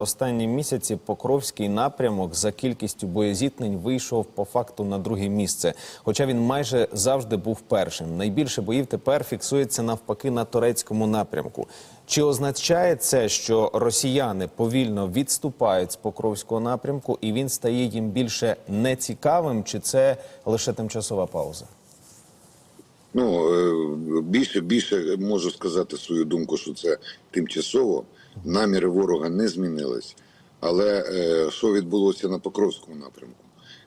Останні місяці Покровський напрямок за кількістю боєзіткнень вийшов по факту на друге місце. Хоча він майже завжди був першим. Найбільше боїв тепер фіксується навпаки на турецькому напрямку. Чи означає це, що росіяни повільно відступають з Покровського напрямку і він стає їм більше нецікавим, чи це лише тимчасова пауза? Ну е, більше більше можу сказати свою думку, що це тимчасово. Наміри ворога не змінились. Але е, що відбулося на Покровському напрямку?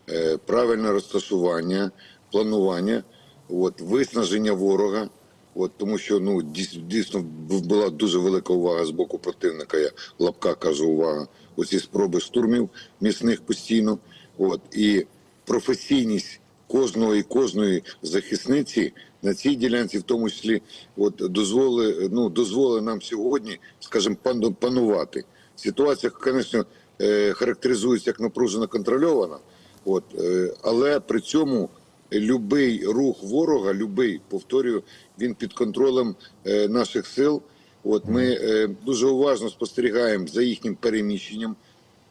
Е, правильне розташування, планування, от, виснаження ворога. От, тому що ну дійсно була дуже велика увага з боку противника. Я в лапках кажу увага. Оці спроби штурмів міцних постійно. От і професійність кожного і кожної захисниці на цій ділянці, в тому числі, от дозволи, ну дозволи нам сьогодні, скажімо, панувати. Ситуація, звісно, е, характеризується як напружено контрольована, от е, але при цьому любий рух ворога, любий, повторюю, він під контролем е, наших сил. От ми е, дуже уважно спостерігаємо за їхнім переміщенням,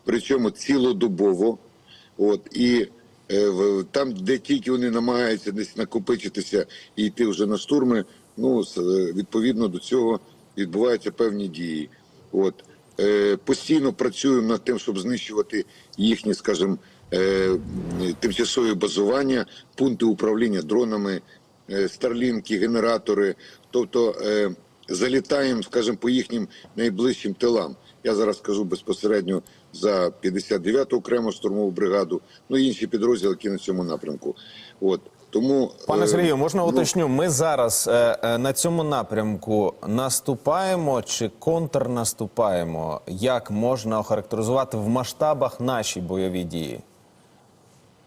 причому цілодобово. От і там, де тільки вони намагаються десь накопичитися і йти вже на штурми, ну е, відповідно до цього відбуваються певні дії. От е, постійно працюємо над тим, щоб знищувати їхні, скажімо, е, тимчасові базування, пункти управління дронами, е, старлінки, генератори. Тобто е, залітаємо, скажімо, по їхнім найближчим тилам. Я зараз скажу безпосередньо за 59-ту окрему штурмову бригаду, ну і інші підрозділи, які на цьому напрямку. От тому Пане е, Сергію, можна ну, уточню? Ми зараз е, е, на цьому напрямку наступаємо чи контрнаступаємо? Як можна охарактеризувати в масштабах наші бойові дії?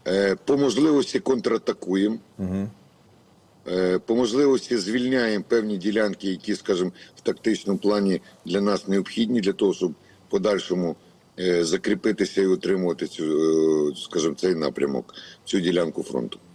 Е, По можливості контратакуємо. Е, По можливості звільняємо певні ділянки, які, скажімо, в тактичному плані для нас необхідні для того, щоб в подальшому закріпитися і утримувати цю, е, скажімо, цей напрямок, цю ділянку фронту.